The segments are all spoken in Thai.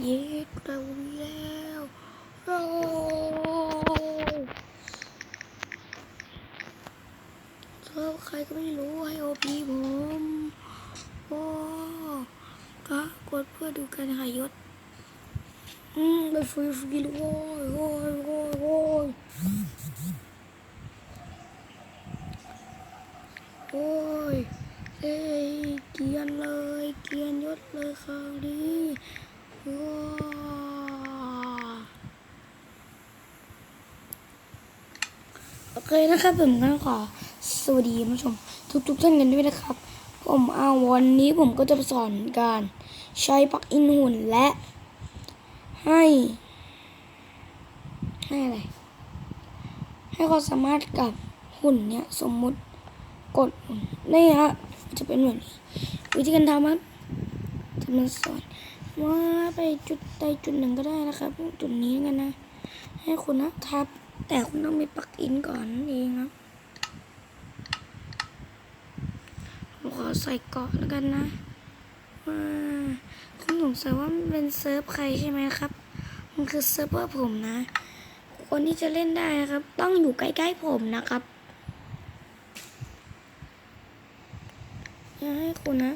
เย็ดเราแล้วเราเซิร์ฟใครก็ไม่รู้ให้โอพีผมโอ้ก็กดเพื่อดูการหายศอืมไปฟรีฟรีเลยโว้ยโว้ยโว้ยโว้ยโอ้ยเอ้ยเกียนเลยเกียนยศเลยคราวนี้ โอเคนะครับผมก็ขอสวัสดีท่านผู้ชม ทุกๆท่านกันด้วยนะครับ ผมเอาวันนี้ผมก็จะสอนการ ใช้ปลั๊กอินหุ่นและ ให้ ให้อะไร ให้ความสามารถกับหุ่นเนี่ยสมมุติกดหุ่นนี่ฮะจะเป็นแบบนี้วิธีการทำครับจะมาสอน ว่าไปจุดใดจุดหนึ่งก็ได้นะครับจุดนี้กันนะ ให้คุณนะทับ แต่คุณต้องมีปักอินก่อนเองครับผมขอใส่เกาะแล้วกันนะว่าคุณสงสัยว่ามันเป็นเซิร์ฟใครใช่ไหมครับ มันคือเซิร์ฟเวอร์ผมนะ คนที่จะเล่นได้นะครับ ต้องอยู่ใกล้ๆผมนะครับอยาให้คุณนะ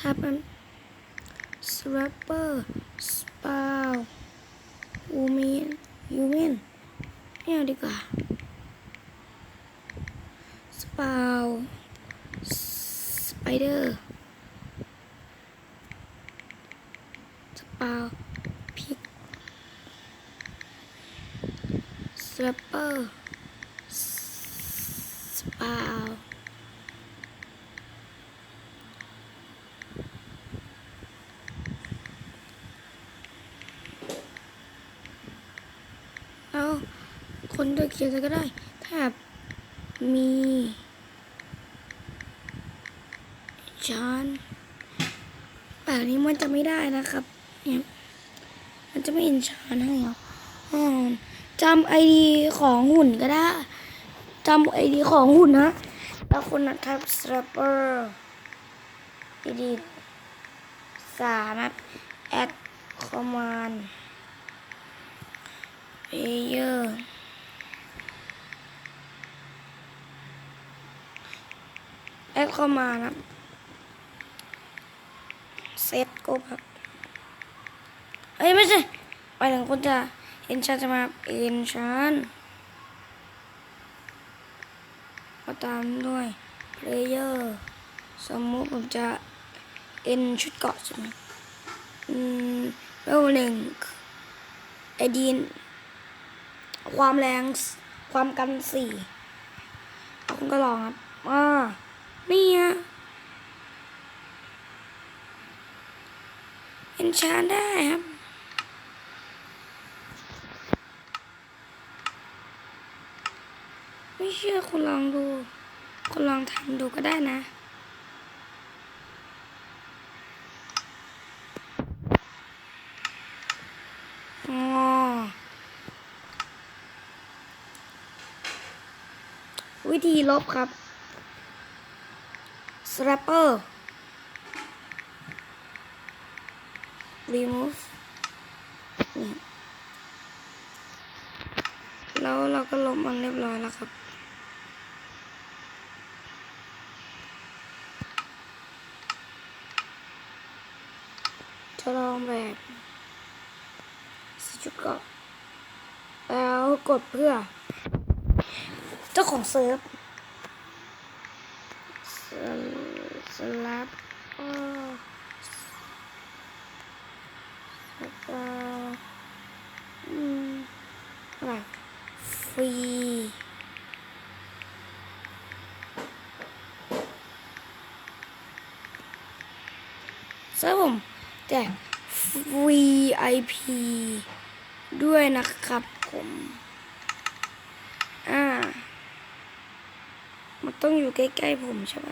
ทับมัน สแรปเปอร์สปาวอูมินยูมินไม่เอาดีกว่าสปาวสไปเดอร์สปาวพิกสแรปเปอร์สปาวเอา คนโดยเขียนก็ได้ ถ้ามีชานแบบนี้มันจะไม่ได้นะครับ เนี่ย มันจะไม่เอินชานให้เหรออ่าจำไอดีของหุ่นก็ได้จำไอดีของหุ่นนะแล้วคุณนะทับสแรปเปอร์ไอดีสามครับแอดคอมมานด์เพเยอร์ แอดคอมมานด์ครับเซตกบครับเอ้ยไม่ใช่ไปถึงคุณจะเอ็นชานจะมาเอ็นชานมาตามด้วยเพลเยอร์สมมุติผมจะเอ็นชุดเกาะใช่ไหมอืมเวลหนึ่งไอดีนความแรงความกันสี่เอาคุณก็ลองครับอ่า นี่ฮะเอ็นชานได้ครับไม่เชื่อคุณลองดู คุณลองทำดูก็ได้นะ อ๋อ วิธีลบครับ Strapper remove นี่แล้วเราก็ลบมันเรียบร้อยแล้วครับ จะลองแบบสจุดเกาะแล้วกดเพื่อ เจ้าของเซิร์ฟ สลับก็แล้วก็อืมอะไรฟรีเซิร์ฟผมแจก VIP ด้วยนะครับผม อ่า มันต้องอยู่ใกล้ ๆ ผมใช่ไหม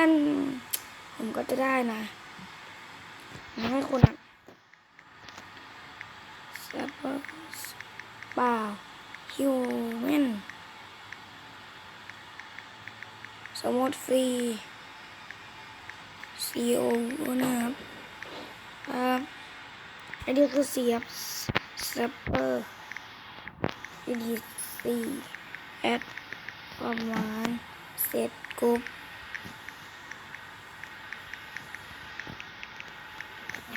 ท่านผมก็จะได้นะมาให้คนอะเซิร์ฟเวอร์เปล่าฮิวแมนสมมติฟรี CEO นะครับอันนี้คือเสียบสเปอร์อีดีซีแอดประมาณเสร็จกรุ๊ป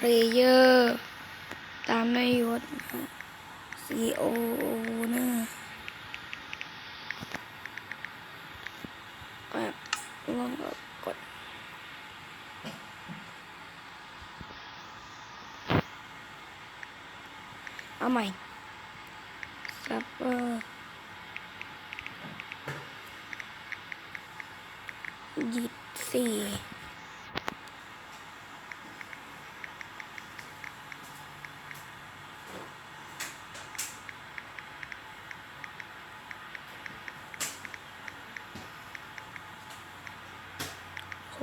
เพลเยอร์ตามด้วยยศนะ CEO นะแบบลองกดเอาใหม่ซับเปอร์ยิดสี่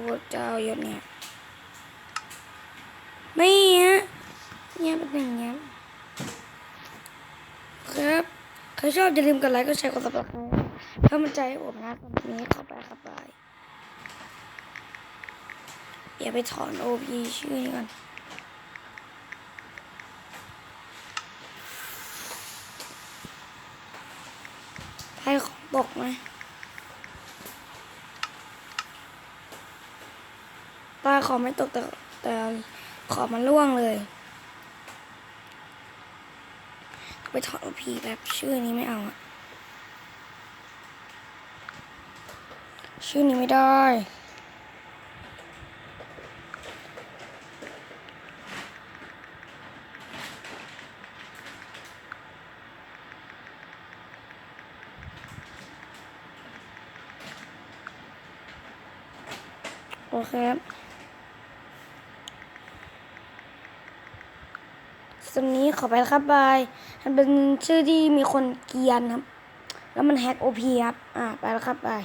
โคตรเจ้ายศเนี่ยไม่ฮะเนี่ยเป็นอย่างเงี้ยครับใครชอบอย่าลืมกดไลค์กดแชร์กดซับสไครต์เพื่อมันใจให้ผมนะตอนนี้เข้าไปครับไปอย่าไปถอนโอพีชื่อนี้ก่อนให้ของตกไหม ตาขอไม่ตกแต่แต่ขอมันล่วงเลย ไปถอดโอพีแบบชื่อนี้ไม่เอาอะชื่อนี้ไม่ได้โอเค ครับสำนี้ขอไปแล้วครับบายมันเป็นชื่อที่มีคนเกียนครับ แล้วมันแฮกโอพีครับ อ่าไปแล้วครับบาย